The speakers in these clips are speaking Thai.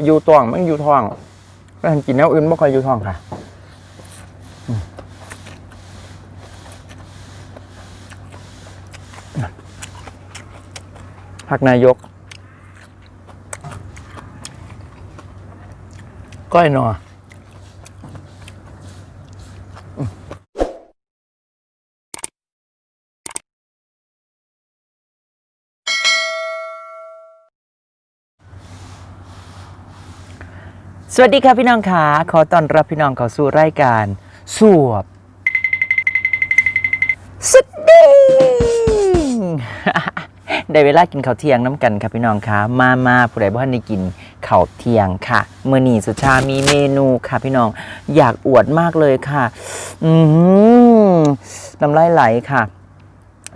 อยู่ตวงมันอยู่ท้องก็ทันกินแนวอื่นบ่ค่อยอยู่ท้องค่ะพักนายก ก้อยหนอ สวัสดีครับพี่น้องขาขอต้อนรับพี่น้องเข้าสู่รายการสวบสดิง ได้เวลากินข้าวเที่ยงน้ำกันครับพี่น้องคะมามาผู้ใดบ่ทันได้กินข้าวเที่ยงค่ะเมื่อนี้สุชามีเมนูค่ะพี่น้องอยากอวดมากเลยค่ะ อืมน้ำลายไหลค่ะ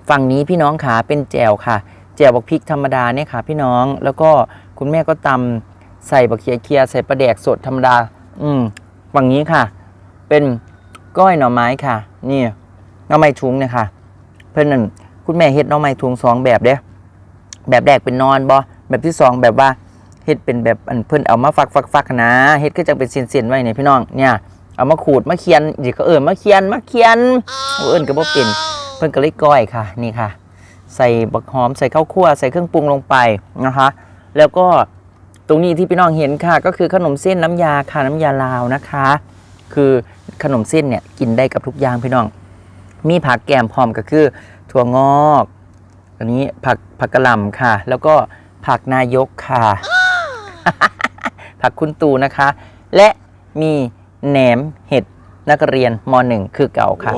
ฝั่งนี้พี่น้องขาเป็นแจวค่ะ แจวบักพริกธรรมดาเนี่ยค่ะ พี่น้องแล้วก็คุณแม่ก็ตำ ใส่บักเคียเคียใส่ปลาแดกสดธรรมดา อืมฝั่งนี้ค่ะ เป็นก้อยหน่อไม้ค่ะ นี่หน่อไม้ทุงเนี่ยค่ะ เพื่อนหนั่นคุณแม่เฮ็ดหน่อไม้ทุงสองแบบเด้แบบแรกเป็นนอนบอแบบที่สองแบบว่าเฮ็ดเป็นแบบอันเพิ่อนเอามาฟักฟักฟักนะเฮ็ดก็จังเป็นเส้นๆไว้เนี่ยพี่น้องเนี่ยเอามาขูดมาเคียนเดิก็เอิ้นมาเคียนมาเคียนเอิ้นก็บ่เป็นเพิ่นก็เลยก้อยค่ะนี่ค่ะ ใส่บักหอมใส่ข้าวคั่วใส่เครื่องปรุงลงไปนะคะ แล้วก็ ตรงนี้ที่พี่น้องเห็นค่ะ ก็คือขนมเส้นน้ำยาค่ะน้ำยาลาวนะคะ คือขนมเส้นเนี่ยกินได้กับทุกอย่างพี่น้อง มีผักแกมพร้อมก็คือ ถั่วงอกอันนี้ผักผักกะหล่ำค่ะ แล้วก็ผักนายกค่ะ ผักคุณตูนะคะ และมีแหนมเห็ดนักเรียนมหนึ่งคือเก่าค่ะ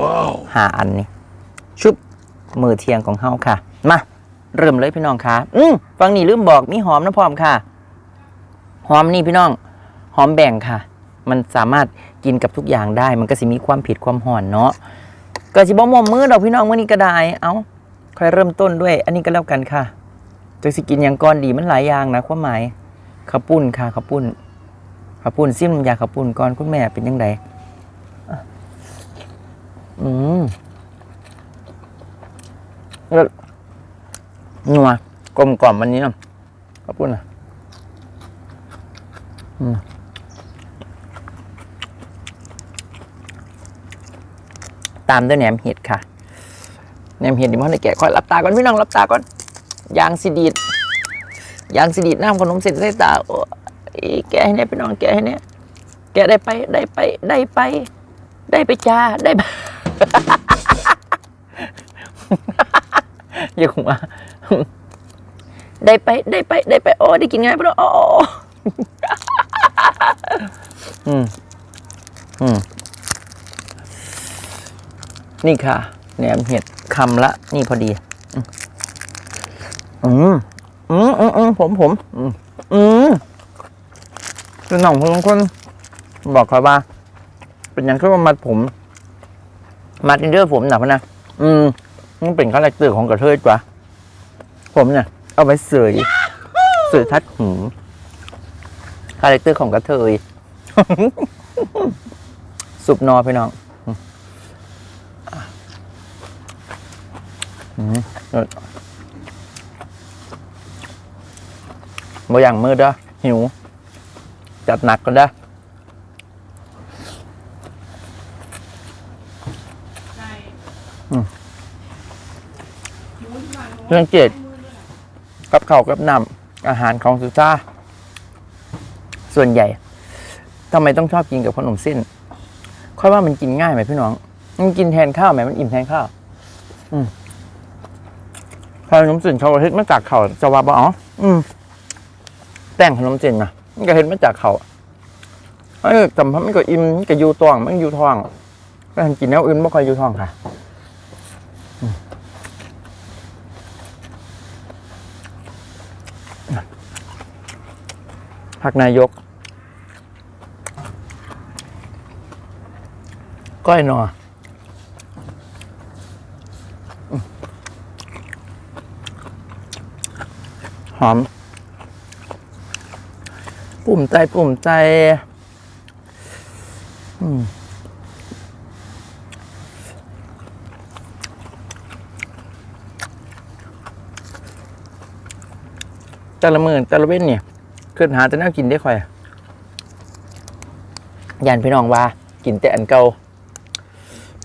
หาอันนี้ชุบมือเทียงของเฮาค่ะ มา เริ่มเลยพี่น้องค่ะ อืมฟังนี่ลืมบอกมีหอมนะพร้อมค่ะ หอมนี่พี่น้อง หอมแบ่งค่ะ มันสามารถกินกับทุกอย่างได้ มันก็สิมีความผิดความห่อนเนาะก็สิบ่มอมมือดอกพี่น้องมื้อนี้ก็ได้ เอ้าค่อยเริ่มต้นด้วย อันนี้ก็แล้วกันค่ะจะสิกินอย่างก้อนดีมันหลายอย่างนะความหมายข้าวปุ้นค่ะข้าวปุ้นข้าวปุ้นซิมยาข้าวปุ้นก่อนคุณแม่เป็นยังไงอืมเลิศนัวกลมกล่อมวันนี้นะข้าวปุ้นอะ ตามด้วยแหนมเห็ดค่ะ แหนมเห็ดดิมันได้แกะคอยรับตาก่อนพี่น้องรับตาก่อนยางสิดีดยางสิดีดน้ำขนมเสร็จใส่ตาโอ้ยแกะให้เนี่ยพี่น้องแกะให้เนี่ยแกะได้ไปได้ไปได้ไป ได้ไปจ้าได้ไปอย่าหัวได้ไปได้ไปได้ไปโอ้ได้กินไง่ายพี่น้องโอ้ อืมอืมนี่ค่ะแหนมเห็ดคำละ นี่พอดี อืมอืมอืมอืมผมผม อืมอืมคือหน่องคนคน บอกเขาว่า เป็นอย่างที่ว่ามัดผม มัดอินเดอร์ผมหนักนะอืมมันเป็นคาแรคเตอร์ของกระเทยจ้ะผมเนี่ย เอาไว้เสยเสยทัดหู คาแรคเตอร์ของกระเทย สุปนอพี่น้องอืมเลิศบ่อย่างมืดเด้อหิว จัดหนักก็ได้ะเรื่องเจ็ดกับเข้ากับน้ำอาหารของสุชา ส่วนใหญ่ทำไมต้องชอบกินกับขนมเส้น ค่อยว่ามันกินง่ายไหมพี่น้อง มันกินแทนข้าวไหมมันอิ่มแทนข้าวขนมจีนเขาเฮ็ดมาจากเขาจะว่าบ่อ๋ออืมแต่งขนมจีนนะมันก็เฮ็ดมาจากเขาเอ้ยจำพัมันก็อิ่มมันก็อยู่ตวงมันอยู่ท้องก็ทันกินแนวอื่นบ่ค่อยอยู่ท้องค่ะอืมผักนายก ก้อยหนอหอม ปุ่มใจปุ่มใจอืมแต่ละหมื่นแต่ละเว้นเนี่ยขึ้นหาจะน่ากินได้ค่อยยันพี่น้องว่า กินแต่อันเก่า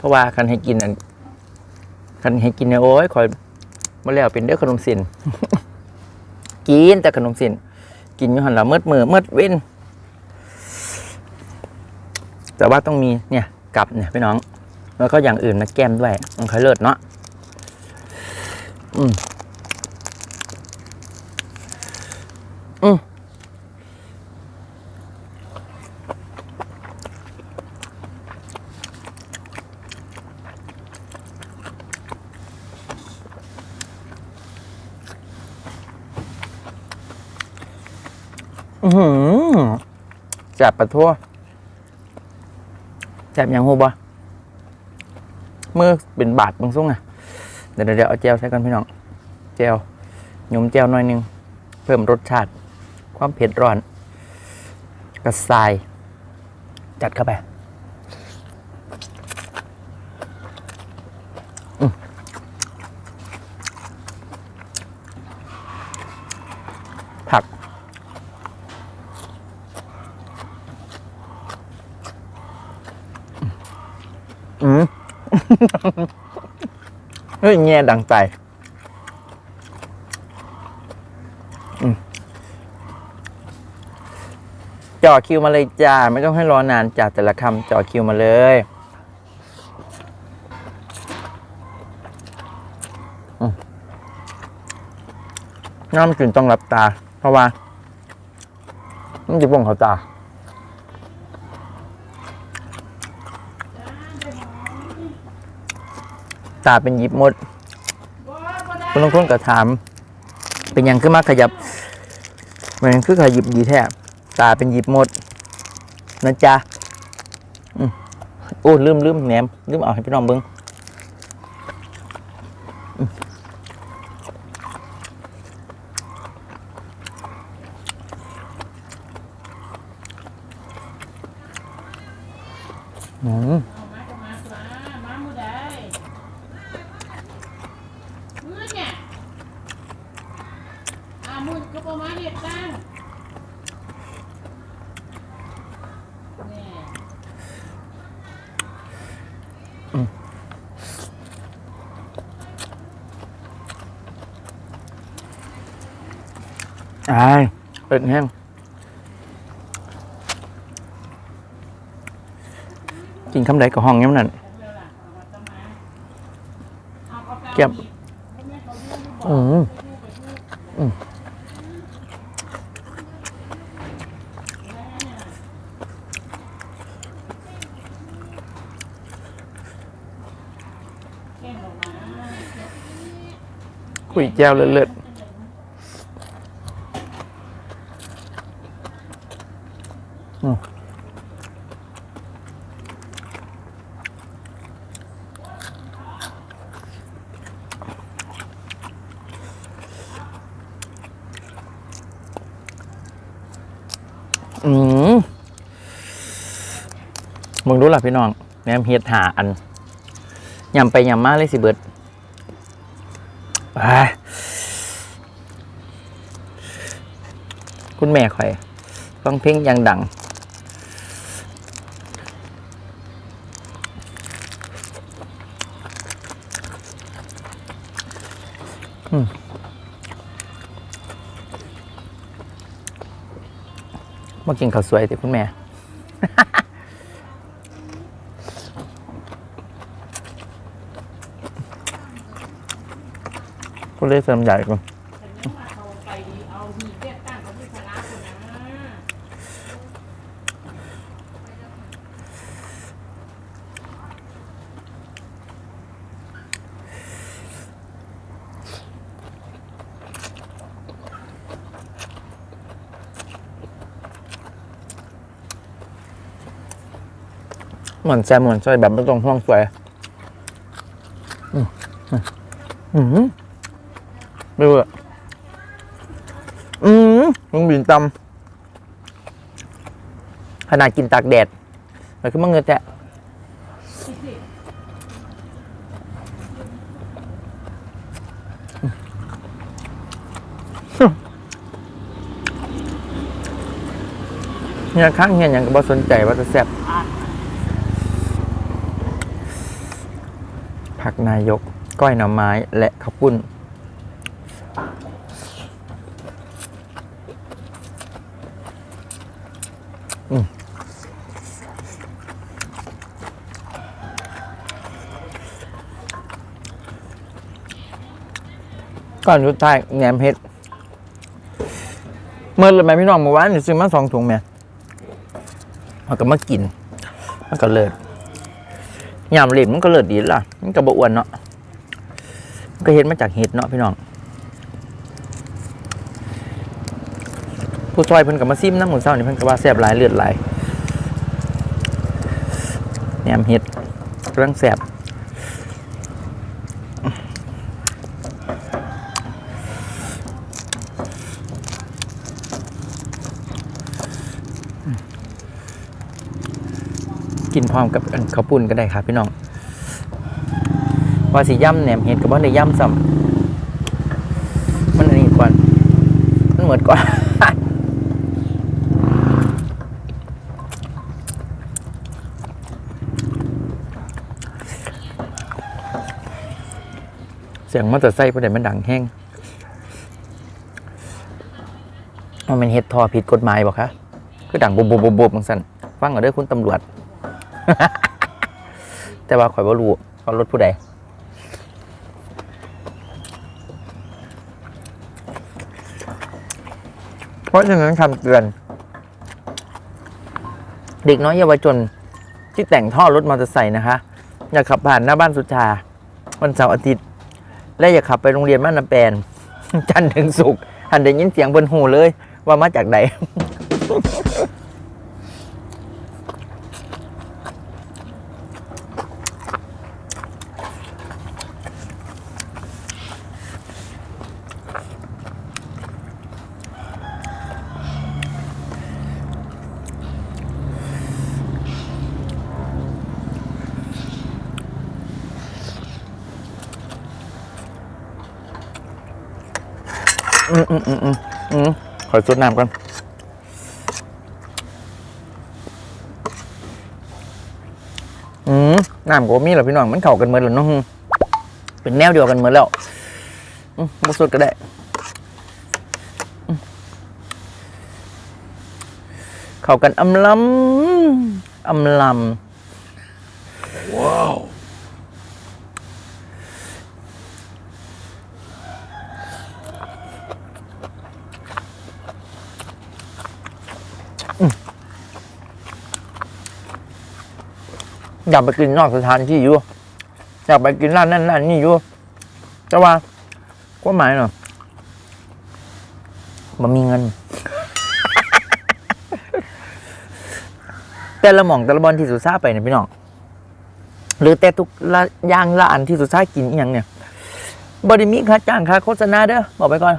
ราะว่าคันให้กินอันคันให้กินเนี่ยโอ้ยคอยมาแล้วเป็นเด้อขนมสินกินแต่ขนมสินกินอยู่หันละเมืดมือเมืดเว้น แต่ว่าต้องมีเนี่ยกับเนี่ยพี่น้อง แล้วก็อย่างอื่นมาแก้มด้วยมันค่อยเลิศเนาะอืมอืม อือจับปะทั่วจับยังหูบ่มือเป็นบาดบางส่งอะ เดี๋ยวเดี๋ยวเอาแจวใส่กันพี่น้องแจวหยุ่มแจวหน่อยหนึง เพิ่มรสชาติ ความเผ็ดร้อน กระสาย จัดเข้าไป อืมเฮ้ยแง่ดังใจจ่อคิวมาเลยจ้า ไม่ต้องให้รอนานจากแต่ละคำจ่อคิวมาเลยอืมน้ำกินต้องรับตา เพราะว่ามันจะบ่งเขาตา ตาเป็นหยิบหมดคุณลุงคุณก็ถาม เป็นยังขึ้นมาขยับมันคือขยิบดีแท้ตาเป็นหยิบหมดนะจ๊ะอืมโอ้ลืมลืมแหนมลืมเอาให้พี่น้องเบิ้งอืมอืม มาจะมาสมามามือใดมือเนี่ยอามือก็ประมาณเหตุการณ์เนี่ย อายเป็นแห้งกินคำใดกับห้องย้ำนั่นเก็บอืมอืม แก้มออกมา คุยแก้วเลือดๆอืมอืมมึงรู้ล่ะพี่น้องแหนมเฮ็ดหาอันยำไปยำมาเลยสิเบิด คุณแม่ข่อยฟังเพลงยังดัง อืมมากินข้าวสวยติคุณแม่ ก็เลยเสริมใหญ่ก่อน แต่เนี่ยมาเขาไปเอามีเรียกตั้ง เขาที่พลาคนนเหมือนแซมเหมือนซอยแบบไม่ตรงห้องสวยอืมอืม ไม่เบื่ออืมมึงบินตำขนาดกินตากแดดมันก็มังเงือแตะเฮียข้างเฮียหยังก็บ่สนใจว่าจะแซ่บผักนายก ก้อยหน่อไม้และข้าวปุ้น ก่อนสุดท้ายแหนมเห็ดเมื่อเลยแม่พี่น้องเมื่อวานนี่ซื้อมาสองถุงแม่มันก็มากิน มันก็เลิศยำเหล็มมันก็เลิศดีล่ะ มันก็บอ้วนเนาะก็เห็ดมาจากเห็ดเนาะพี่น้อง ผู้ซอยเพิ่นก็มาซิมน้ำหมูเศร้านี่เพิ่นก็ว่าแซ่บหลายเลือดหลายแหนมเห็ดเรื่องแซ่บ พร้อมกับข้าวปุ้นก็ได้ครับพี่น้องว่าสิย่ำแหนมเห็ดกับว่าในย่ำซ้ำมันอันนี้ก่อนมันเหมือนก่อนเสียงมอเตอร์ไซค์ประเด็นมันดังแห้งมันเป็นเฮ็ดทอผิดกฎหมายบอกคะคือดังบุบบุบบุบบุบบางสันฟังเอาด้อคุณตำรวจ แต่ว่าข่อยบ่รู้ว่ารถผู้ใดเพราะฉะนั้นคำเตือน เด็กน้อยเยาวชนที่แต่งท่อรถมอเตอร์ไซค์นะคะ อย่าขับผ่านหน้าบ้านสุชา วันเสาร์อาทิตย์ และอย่าขับไปโรงเรียนบ้านน้ำแปน จันทร์ถึงศุกร์หันได้ยินเสียงบนหูเลยว่ามาจากไหน อืมอืมอืมอืมขอสดน้ำก่อนอืมน้ำก็มีแล้วพี่น้องมันเข้ากันเหมือนแล้วเนาะเป็นแนวเดียวกันเหมือนแล้วอืมบ่สดก็ได้เข้ากันอำลำอำลำ อยากไปกินนอกสถานที่อยู่ อยากไปกินร้านนั่นร้านนี่อยู่แต่ว่าก็หมายเนาะมันมีเงิน แต่ละหม่องแต่ละบอลที่สุดซ่าไปเนี่ยพี่น้องหรือแต่ทุกละย่างละอันที่สุดซ่ากินอย่างเนี่ยบริมีค่าจ้างค่าโฆษณาเด้อบอกไปก่อน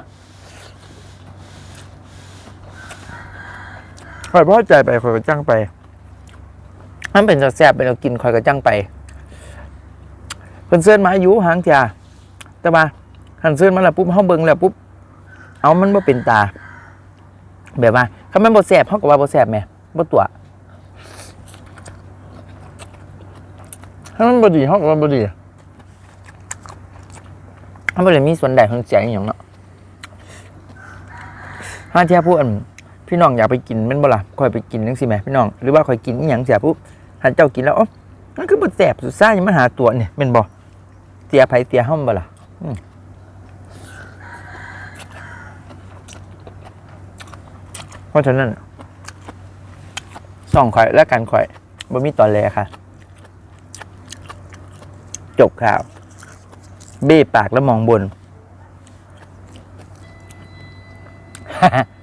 คอยพ่อใจไปคอยจ้างไป มันเป็นจะแซ่บเป็นเรากินคอยกระจังไปเพิ่นเสื้อมาอายุหางเจ่าแต่ว่าหันเสื้อมาแล้วปุ๊บเฮาเบิ่งแล้วปุ๊บเอามันบ่เป็นตา แบบว่าคันมันบ่แซ่บเฮาก็ว่าบ่แซ่บแหมบ่ตัวถ้ามันบ่ดีเฮาก็ว่าบ่ดีมันบ่ได้มีส่วนใดของเสียงอหย่างเนาะถ้าเทียพูดพี่น้องอยากไปกินแม่นบ่ล่ะคอยไปกินจังซี่แหมพี่น้องหรือว่าคอยกินอีหยังเสียปุ๊บ หันเจ้ากินแล้วอ๋อมันคือบ่แสบสุดซ่ายังมาหาตัวเนี่ยเป็นบ่เสียไผเสียห้อมบ่ล่ะอืมเพราะฉะนั้นส่องข่อยและกันข่อยบ่มีตอนแลค่ะ จบข่าว เบ้ปากแล้วมองบนอื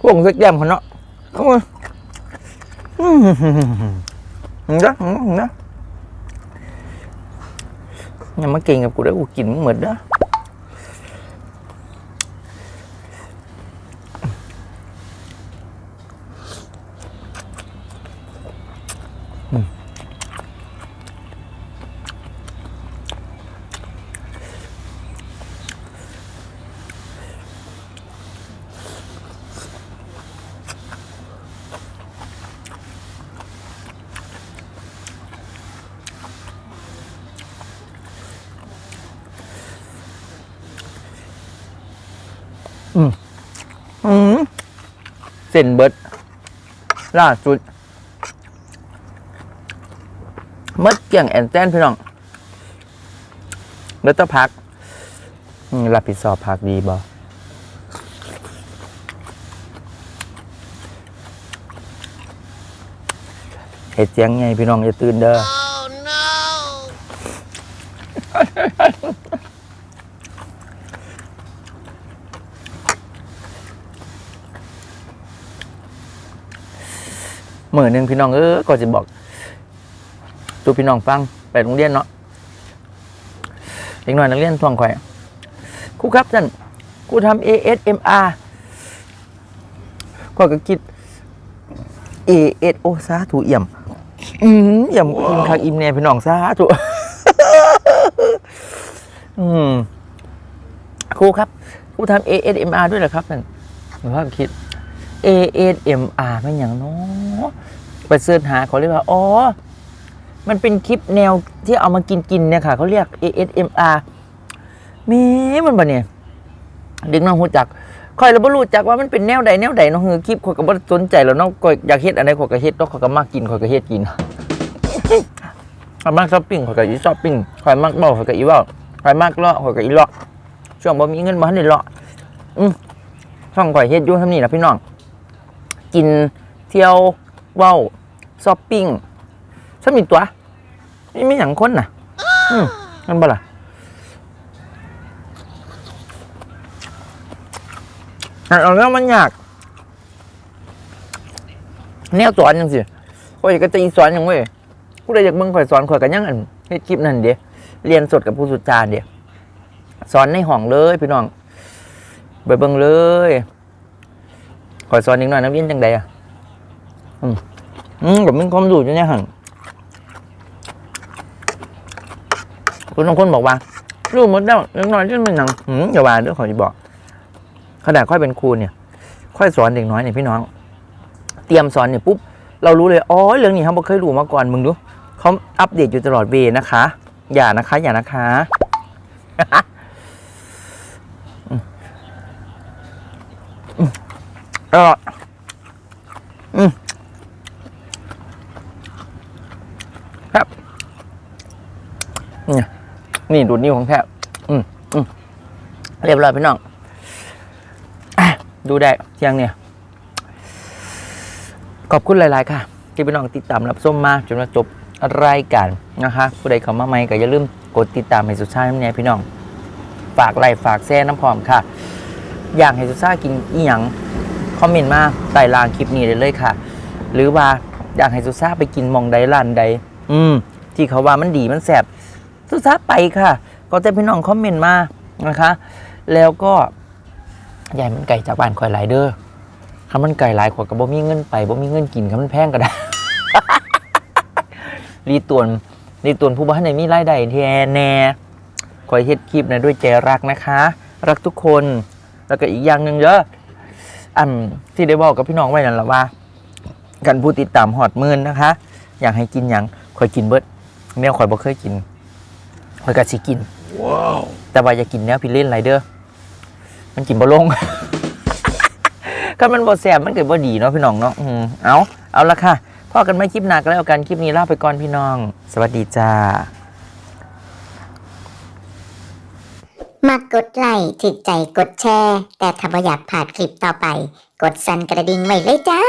พวกสักแย่มคนเนาะเอามานะนะอย่ามาเก่งกับกูได้กูกินเหมือนนอ เส้นเบิดล่าสุดเมื่อเกี่ยงแอนแซนพี่น้องแล้วต้องพักรับผิดชอบพักดีบ่เห็ดเสียงไงพี่น้องอย่าตื่นเด้อ เมื่อหนึ่งพี่น้องเออก็จะบอกตูพี่น้องฟังไปโรงเรียนเนาะเด็กน้อยนักเรียนทวงข่อยครูครับท่านครูทำ ASMR ก็ก็คิด AS โอสาธุเอี่ยม อืมเอี่ยมอิมคักอิมแน่พี่น้องสาธุอืมครูครับครูทำ ASMR ด้วยเหรอครับท่านหนูว่าคิด ASMR ไม่อย่างน้อไปเสิร์ชหาเขาเรียกว่า อ๋อ มันเป็นคลิปแนวที่เอามากินกินเนี่ยค่ะ เขาเรียก ASMR มีมันบ่เนี่ยเด็กน้องหูจักคอยเราบ่รู้จักว่ามันเป็นแนวใดแนวใดเนาะคือคลิปข่อยก็บ่สนใจแล้วเนาะข่อยอยากเฮ็ดอันใดข่อยก็เฮ็ดเนาะข่อยก็มักกินข่อยก็เฮ็ดกินข่อยมักช้อปปิ้งข่อยก็อีช้อปปิ้งข่อยมักเว้าข่อยก็อีเว้าข่อยมักเลาะข่อยก็อีเลาะช่วงบ่มีเงินบ่ทันได้เลาะอืมช่องข่อยเฮ็ดอยู่ทำนี่ล่ะพี่น้อง กินเที่ยวเว้าช้อปปิ้งฉันมีตัวนี่ไม่อย่างคนน่ะ อืมนั่นบ่ล่ะอะเอาแล้วมันยากแนวสอนยังสิข่อยก็จะอีสอนยังเว้ยผู้ใดอยากเบิ่งข่อยสอนข่อยก็ยังอันเฮ็ดคลิปนั่นเด้เรียนสดกับผู้สุดจานเด้สอนในห้องเลยพี่น้องไปเบิ่งเลย ข่อยสอนอีกหน่อยนักเรียนจังใดอะ อืมอืมผมมีความรู้อยู่เนี่ยหันคุณบางคนบอกว่ารู้หมดแล้วเล็กน้อยที่มันหนังอืมอย่าว่าเด้อขอจะบอกขนาดค่อยเป็นครูเนี่ยค่อยสอนเด็กน้อยเนี่ยพี่น้อง เตรียมสอนเนี่ยปุ๊บเรารู้เลยอ๋อเรื่องนี้เขาบอกเคยรู้มาก่อนมึงดูเขาอัปเดตอยู่ตลอดเวนะคะ อย่านะคะ อย่านะคะ อืมอืมอร่อยอืมครับนี่นี่ดูดนิ้วของแทบอืมอืมเรียบร้อยพี่น้องอดูได้เที่ยงเนี่ย ขอบคุณหลาย ๆ ค่ะ ที่พี่น้องติดตามรับชมมาจนมาจบรายการนะคะผู้ใดเข้ามาใหม่ก็อย่าลืมกดติดตามให้สุดท้ายน้ำเนี่ยพี่น้อง ฝากไลค์ฝากแชร์น้ำพร้อมค่ะ อยากให้สุดท้ายกินอีหยัง คอมเมนต์มาใต้ล่างคลิปนี้ได้เลยค่ะ หรือว่าอยากให้สุซ่าไปกินมองใดร้านใด อืม ที่เขาว่ามันดีมันแสบสุซ่าไปค่ะ ก็จะพี่น้องคอมเมนต์มานะคะ แล้วก็ใหญ่มันไก่จากบ้านคอยหลายเด้อคำมันไก่หลายขวดกับบ่มีเงินไปบ่มีเงินกินคำมันแพงก็ได้รีตวนรีตวนผู้บ้านไหนมีรายได้แทนแน่คอยเฮ็ดคลิปนะด้วยใจรักนะคะ รักทุกคนแล้วก็อีกอย่างหนึ่งเยอะ อันที่ได้บอกกับพี่น้องไว้นั่นแหละว่า กันผู้ติดตามหอดหมื่นนะคะ อยากให้กินหยังคอยกินเบิดแนวคอยบ่เคยกินคอยกะสิกินแต่ว่าอย่ากินแนวพี่เล่นไรเด้อมันกินบ่ลง ก็มันบ่แสบมันเกิดบ่ดีเนาะพี่น้องเนาะอืมเอาเอาละค่ะพอกันไม่คลิปหนักแล้วกันคลิปนี้ลาไปก่อนพี่น้อง สวัสดีจ้า มากกดไลค์ถึกใจกดแชร์ แต่ถ้าบ่อยากผ่านคลิปต่อไป กดสั่นกระดิ่งไว้เลยจ้า